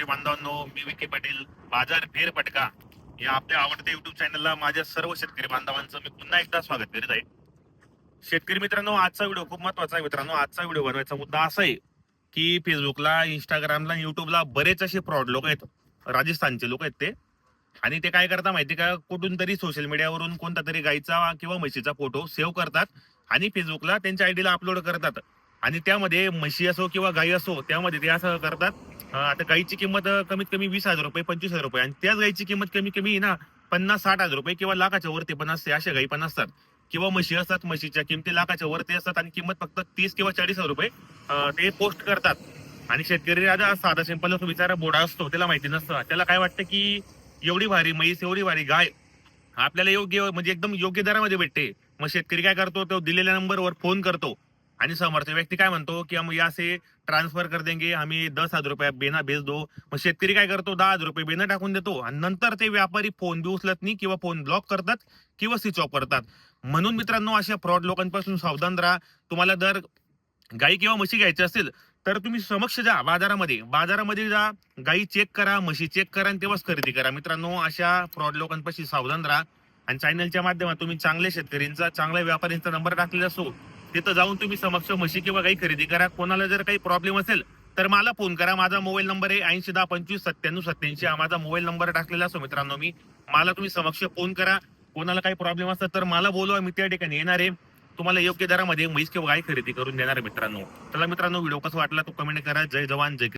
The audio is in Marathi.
शेतकरी बांधवांनो मी विखे पाटील बाजार फेर पटका या आपल्या आवडत्या युट्यूब चॅनलला माझ्या सर्व शेतकरी बांधवांचं मी पुन्हा एकदा स्वागत करीत आहे. शेतकरी मित्रांनो आजचा व्हिडिओ खूप महत्त्वाचा आहे मित्रांनो. आजचा व्हिडिओ बनवायचा मुद्दा असा आहे की फेसबुकला इंस्टाग्रामला युट्यूबला बरेच असे फ्रॉड लोक आहेत. राजस्थानचे लोक आहेत ते. आणि ते काय करतात माहिती का? कुठून तरी सोशल मीडियावरून कोणता तरी गाईचा किंवा म्हशीचा फोटो सेव्ह करतात आणि फेसबुकला त्यांच्या आयडीला अपलोड करतात. आणि त्यामध्ये म्हशी असो किंवा गाई असो त्यामध्ये ते असं करतात आता गाईची किंमत कमीत कमी वीस हजार रुपये पंचवीस हजार रुपये. आणि त्याच गाईची किंमत कमी कमी ना पन्नास साठ हजार रुपये किंवा लाखाच्या वरती पण असते अशा गाई पण असतात. किंवा म्हशी असतात म्हशीच्या किमती लाखाच्या वरती असतात आणि किंमत फक्त तीस किंवा चाळीस हजार रुपये ते पोस्ट करतात. आणि शेतकरी राजा साधा सिंपल असतो बिचारा बोडा असतो त्याला माहिती नसतं. त्याला काय वाटतं की एवढी भारी म्हैस एवढी भारी गाय आपल्याला योग्य म्हणजे एकदम योग्य दरामध्ये भेटते. मग शेतकरी काय करतो तो दिलेल्या नंबरवर फोन करतो. आणि समर्थ व्यक्ती काय म्हणतो की हम या से ट्रान्सफर कर देंगे आम्ही दस हजार रुपये बेना भेज दो. मग शेतकरी काय करतो? दहा हजार रुपये बेना टाकून देतो. आणि नंतर ते व्यापारी फोन बी उचलत नाही किंवा फोन ब्लॉक करतात किंवा स्विच ऑफ करतात. म्हणून मित्रांनो अशा फ्रॉड लोकांपासून सावधान राहा. तुम्हाला जर गाई किंवा म्हशी घ्यायची असेल तर तुम्ही समक्ष जा बाजारामध्ये. बाजारामध्ये जा गाई चेक करा म्हशी चेक करा आणि तेव्हाच खरेदी करा. मित्रांनो अशा फ्रॉड लोकांपाशी सावधान राहा. आणि चॅनलच्या माध्यमातून तुम्ही चांगल्या शेतकऱ्यांचा चांगल्या व्यापाऱ्यांचा नंबर टाकलेला असो तिथं जाऊन तुम्ही समक्ष म्हशी किंवा काही खरेदी करा. कोणाला जर काही प्रॉब्लेम असेल तर मला फोन करा. माझा मोबाईल नंबर आहे ऐंशी दहा पंचवीस सत्त्याण्णव सत्याऐंशी हा माझा मोबाईल नंबर टाकलेला असतो मित्रांनो मी. मला तुम्ही समक्ष फोन करा. कोणाला काही प्रॉब्लेम असतात तर मला बोलवा. मी त्या ठिकाणी येणार आहे. तुम्हाला योग्य दरामध्ये म्हैस किंवा गाय खरेदी करून देणार मित्रांनो. चला मित्रांनो व्हिडिओ कसा वाटला तो कमेंट करा. जय जवान जय